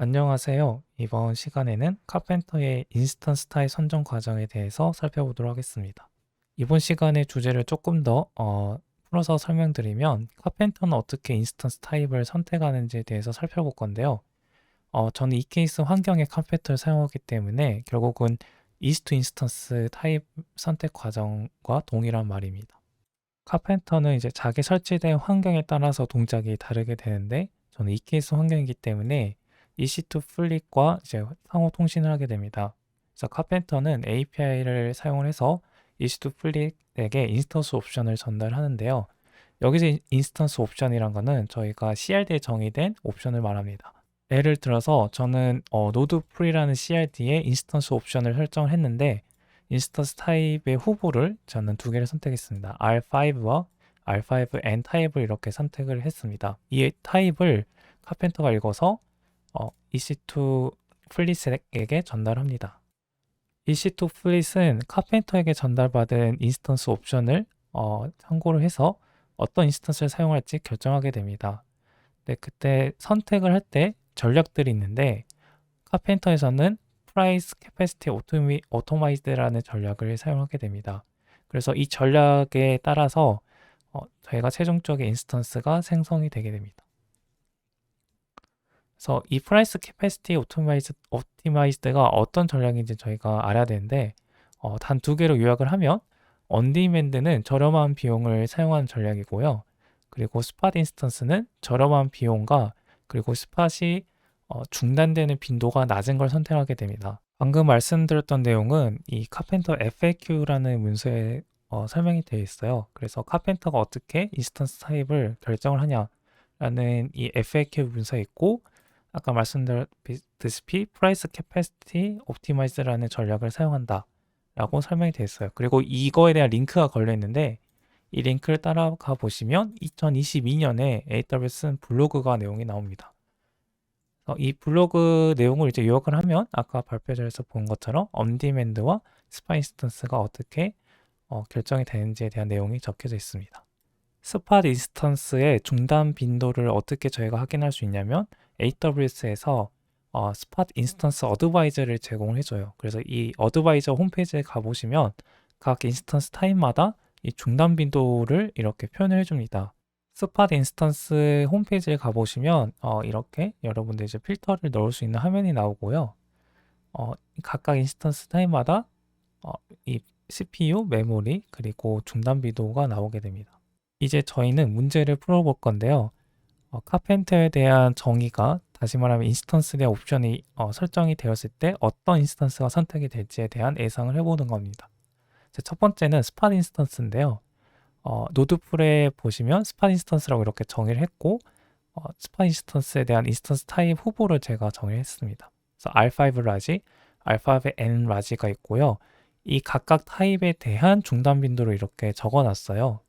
안녕하세요. 이번 시간에는 카펜터의 인스턴스 타입 선정 과정에 대해서 살펴보도록 하겠습니다. 이번 시간의 주제를 조금 더 어, 풀어서 설명드리면 카펜터는 어떻게 인스턴스 타입을 선택하는지에 대해서 살펴볼 건데요. 어, 저는 이 케이스 환경에 카펜터를 사용하기 때문에 결국은 이스트 인스턴스 타입 선택 과정과 동일한 말입니다. 카펜터는 이제 자기 설치된 환경에 따라서 동작이 다르게 되는데 저는 이 케이스 환경이기 때문에 EC2 플릿과 이제 상호 통신을 하게 됩니다. 그래서 카펜터는 API를 사용을 해서 EC2 플릿에게 인스턴스 옵션을 전달하는데요. 여기서 인스턴스 옵션이란 거는 저희가 CRD에 정의된 옵션을 말합니다. 예를 들어서 저는 어, 노드 프리라는 CRD에 인스턴스 옵션을 설정을 했는데 인스턴스 타입의 후보를 저는 두 개를 선택했습니다. R5와 R5N 타입을 이렇게 선택을 했습니다. 이 타입을 카펜터가 읽어서 어, EC2 플릿에게 전달합니다. EC2 플릿은 카펜터에게 전달받은 인스턴스 옵션을 어, 참고를 해서 어떤 인스턴스를 사용할지 결정하게 됩니다. 네, 그때 선택을 할 때 전략들이 있는데 카펜터에서는 프라이스 캐패시티 오토미, 오토마이즈라는 전략을 사용하게 됩니다. 그래서 이 전략에 따라서 어, 저희가 최종적인 인스턴스가 생성이 되게 됩니다. 그래서 이 프라이스 캐패시티 오토마이즈, 오티마이즈드가 어떤 전략인지 저희가 알아야 되는데 어, 단 두 개로 요약을 하면 언디맨드는 저렴한 비용을 사용하는 전략이고요. 그리고 스팟 인스턴스는 저렴한 비용과 그리고 스팟이 어, 중단되는 빈도가 낮은 걸 선택하게 됩니다. 방금 말씀드렸던 내용은 이 카펜터 FAQ라는 문서에 어, 설명이 되어 있어요. 그래서 카펜터가 어떻게 인스턴스 타입을 결정을 하냐라는 이 FAQ 문서에 있고 아까 말씀드렸다시피 프라이스 캐패시티 옵티마이즈라는 전략을 사용한다 라고 설명이 되어 있어요. 그리고 이거에 대한 링크가 걸려 있는데 이 링크를 따라가 보시면 2022년에 AWS 쓴 블로그가 내용이 나옵니다. 이 블로그 내용을 이제 요약을 하면 아까 발표자에서 본 것처럼 언디맨드와 스파 인스턴스가 어떻게 어, 결정이 되는지에 대한 내용이 적혀져 있습니다. 스팟 인스턴스의 중단 빈도를 어떻게 저희가 확인할 수 있냐면 AWS에서 어, 스팟 인스턴스 어드바이저를 제공을 해줘요. 그래서 이 어드바이저 홈페이지에 가보시면 각 인스턴스 타입마다 이 중단 빈도를 이렇게 표현을 해줍니다. 스팟 인스턴스 홈페이지에 가보시면 어, 이렇게 여러분들 이제 필터를 넣을 수 있는 화면이 나오고요. 어, 각각 인스턴스 타입마다 어, 이 CPU, 메모리, 그리고 중단 빈도가 나오게 됩니다. 이제 저희는 문제를 풀어볼 건데요. 어, 카펜터에 대한 정의가 다시 말하면 인스턴스의 옵션이 어, 설정이 되었을 때 어떤 인스턴스가 선택이 될지에 대한 예상을 해보는 겁니다. 첫 번째는 스팟 인스턴스인데요. 어, 노드풀에 보시면 스팟 인스턴스라고 이렇게 정의를 했고 어, 스팟 인스턴스에 대한 인스턴스 타입 후보를 제가 정의했습니다. 그래서 R5 라지, R5 N 라지가 있고요. 이 각각 타입에 대한 중단 빈도를 이렇게 적어놨어요.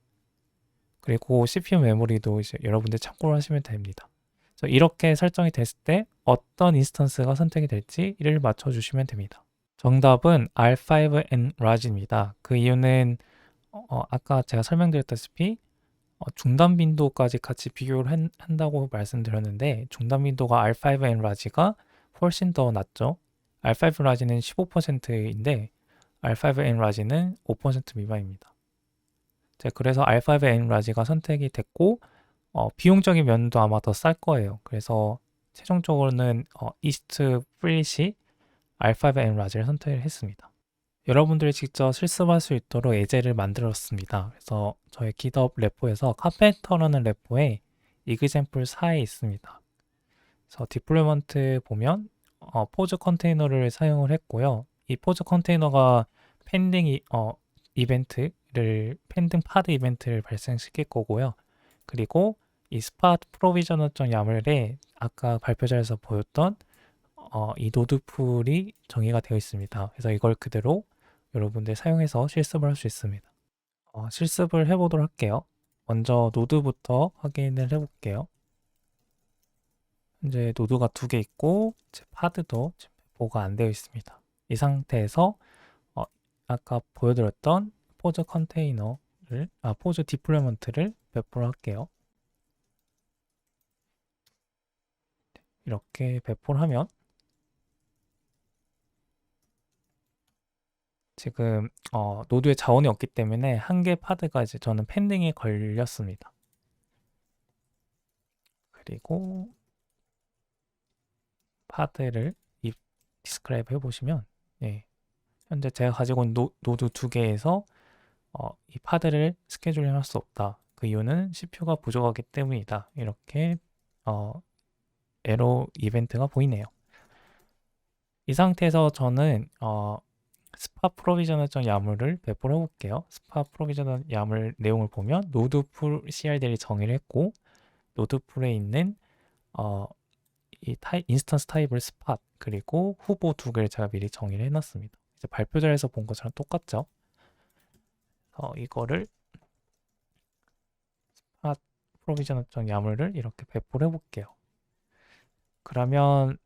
그리고 CPU 메모리도 이제 여러분들 참고를 하시면 됩니다. 이렇게 설정이 됐을 때 어떤 인스턴스가 선택이 될지 이를 맞춰주시면 됩니다. 정답은 R5N Raj입니다. 그 이유는 어, 아까 제가 설명드렸다시피 어, 중단 빈도까지 같이 비교를 한, 한다고 말씀드렸는데 중단 빈도가 R5N Raj가 훨씬 더 낮죠. R5 Raj는 15%인데 R5N Raj는 5% 미만입니다. 네, 그래서 R5N 라지가 선택이 됐고 어, 비용적인 면도 아마 더 쌀 거예요. 그래서 최종적으로는 어, 이스트 프리시 R5N 라지를 선택을 했습니다. 여러분들이 직접 실습할 수 있도록 예제를 만들었습니다. 그래서 저희 기덥 레포에서 카펜터라는 레포에 이그젠플 4에 있습니다. 그래서 디플로먼트 보면 어, 포즈 컨테이너를 사용을 했고요. 이 포즈 컨테이너가 펜딩 이, 어, 이벤트 를 펜딩 파드 이벤트를 발생시킬 거고요. 그리고 이 스팟 프로비저너점 야물에 아까 발표자에서 보였던 어, 이 노드풀이 정의가 되어 있습니다. 그래서 이걸 그대로 여러분들 사용해서 실습을 할 수 있습니다. 어, 실습을 해보도록 할게요. 먼저 노드부터 확인을 해볼게요. 현재 노드가 두 개 있고 파드도 배포가 안 되어 있습니다. 이 상태에서 아까 보여드렸던 포즈 컨테이너를 아 포즈 디플로이먼트를 배포를 할게요. 이렇게 배포를 하면 지금 어, 노드에 자원이 없기 때문에 한 개 파드가 이제 저는 펜딩에 걸렸습니다. 그리고 파드를 이 디스크라이브 해보시면 예, 현재 제가 가지고 있는 노, 노드 두 개에서 어, 이 파드를 스케줄링 할 수 없다. 그 이유는 CPU가 부족하기 때문이다. 이렇게 어, 에러 이벤트가 보이네요. 이 상태에서 저는 어, 스파 프로비저널 야물을 배포를 해볼게요. 스파 프로비저널 야물 내용을 보면 노드 풀 CRD를 정의를 했고 노드 풀에 있는 어, 이 타입, 인스턴스 타입을 스팟 그리고 후보 두 개를 제가 미리 정의를 해놨습니다. 이제 발표 자리에서 본 것처럼 똑같죠. 어, 이거를 스팟 프로비저널 야물을 이렇게 배포를 해볼게요. 그러면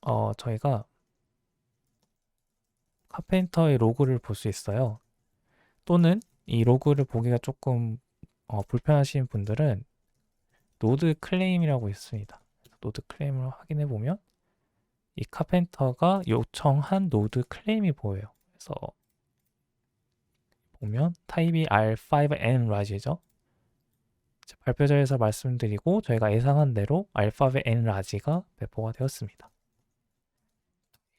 어, 저희가 카펜터의 로그를 볼 수 있어요. 또는 이 로그를 보기가 조금 어, 불편하신 분들은 노드 클레임이라고 있습니다. 노드 클레임을 확인해 보면 이 카펜터가 요청한 노드 클레임이 보여요. 그래서 보면 타입이 R5N 라지죠. 발표자에서 말씀드리고 저희가 예상한 대로 알파벳 N 라지가 배포가 되었습니다.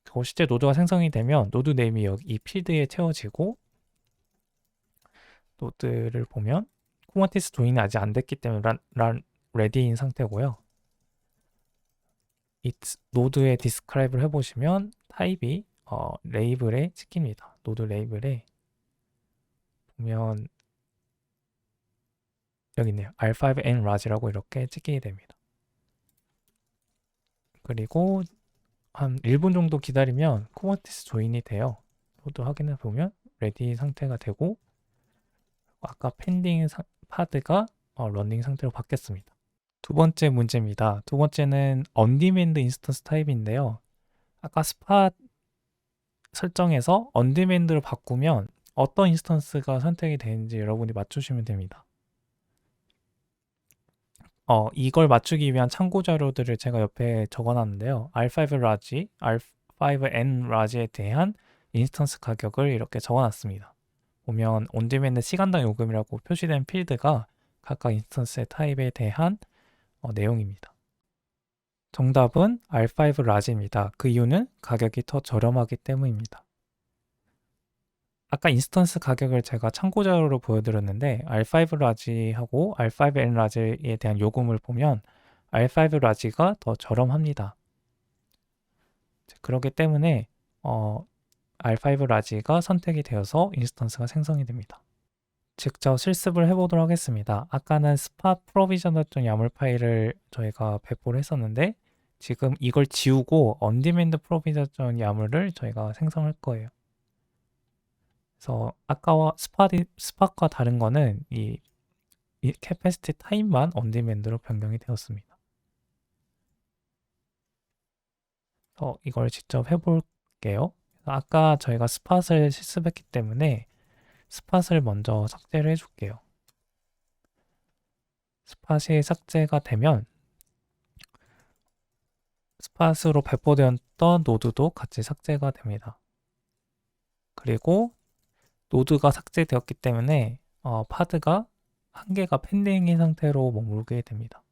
그 실제 노드가 생성이 되면 노드 네임이 여기 이 필드에 채워지고 노드를 보면 쿠버티스 조인이 아직 안 됐기 때문에 란, 란 레디인 상태고요. 이 노드의 디스크라이브를 해보시면 타입이 어, 레이블에 찍힙니다. 노드 레이블에 보면 여기 있네요. R5N 라지라고 이렇게 찍히게 됩니다. 그리고 한 1분 정도 기다리면 쿠버티스 조인이 돼요. 노드 확인해 보면 레디 상태가 되고 아까 펜딩 파드가 어, 러닝 상태로 바뀌었습니다. 두 번째 문제입니다. 두 번째는 언디맨드 인스턴스 타입인데요. 아까 스팟 설정에서 언디맨드로 바꾸면 어떤 인스턴스가 선택이 되는지 여러분이 맞추시면 됩니다. 어, 이걸 맞추기 위한 참고 자료들을 제가 옆에 적어놨는데요. R5 라지, R5N 라지에 대한 인스턴스 가격을 이렇게 적어놨습니다. 보면 온디맨드 시간당 요금이라고 표시된 필드가 각각 인스턴스의 타입에 대한 어, 내용입니다. 정답은 R5 라지입니다. 그 이유는 가격이 더 저렴하기 때문입니다. 아까 인스턴스 가격을 제가 참고 자료로 보여드렸는데 R5 라지하고 R5N 라지에 대한 요금을 보면 R5 라지가 더 저렴합니다. 그렇기 때문에 어, R5 라지가 선택이 되어서 인스턴스가 생성이 됩니다. 직접 실습을 해보도록 하겠습니다. 아까는 스팟 프로비저널.점 야물 파일을 저희가 배포를 했었는데 지금 이걸 지우고 언디맨드 프로비저널 야물을 저희가 생성할 거예요. 그래서 아까와 스팟이, 스팟과 다른 거는 이, 이 캐패시티 타입만 언디맨드로 변경이 되었습니다. 어, 이걸 직접 해볼게요. 아까 저희가 스팟을 실습했기 때문에 스팟을 먼저 삭제를 해줄게요. 스팟이 삭제가 되면 스팟으로 배포되었던 노드도 같이 삭제가 됩니다. 그리고 노드가 삭제되었기 때문에 어, 파드가 한 개가 펜딩인 상태로 머물게 됩니다.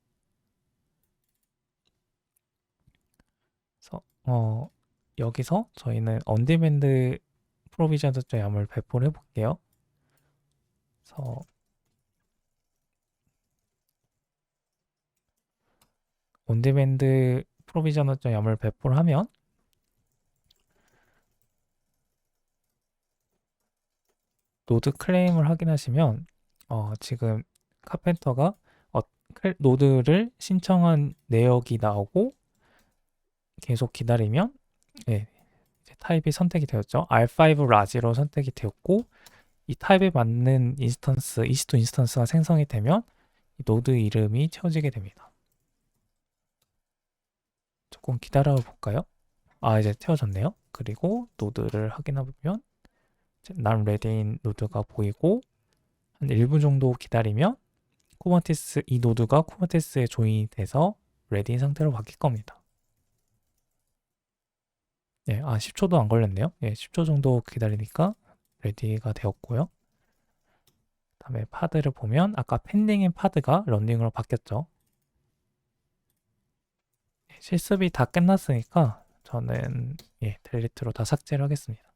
그래서 어, 여기서 저희는 언디맨드 프로비저드.yam을 배포를 해볼게요. 그래서 온디맨드 프로비저너.yam을 배포를 하면 노드 클레임을 확인하시면 어, 지금 카펜터가 어, 노드를 신청한 내역이 나오고 계속 기다리면 네, 타입이 선택이 되었죠. R5 라지로 선택이 되었고 이 타입에 맞는 인스턴스, EC2 인스턴스가 생성이 되면 노드 이름이 채워지게 됩니다. 조금 기다려 볼까요? 아 이제 채워졌네요. 그리고 노드를 확인해 보면 난 레드인 노드가 보이고 한 1분 정도 기다리면 쿠버티스 이 노드가 쿠버티스에 조인이 돼서 레디인 상태로 바뀔 겁니다. 예, 아 10초도 안 걸렸네요. 예, 10초 정도 기다리니까 레디가 되었고요. 그다음에 파드를 보면 아까 펜딩인 파드가 런닝으로 바뀌었죠. 예, 실습이 다 끝났으니까 저는 예, 델리트로 다 삭제를 하겠습니다.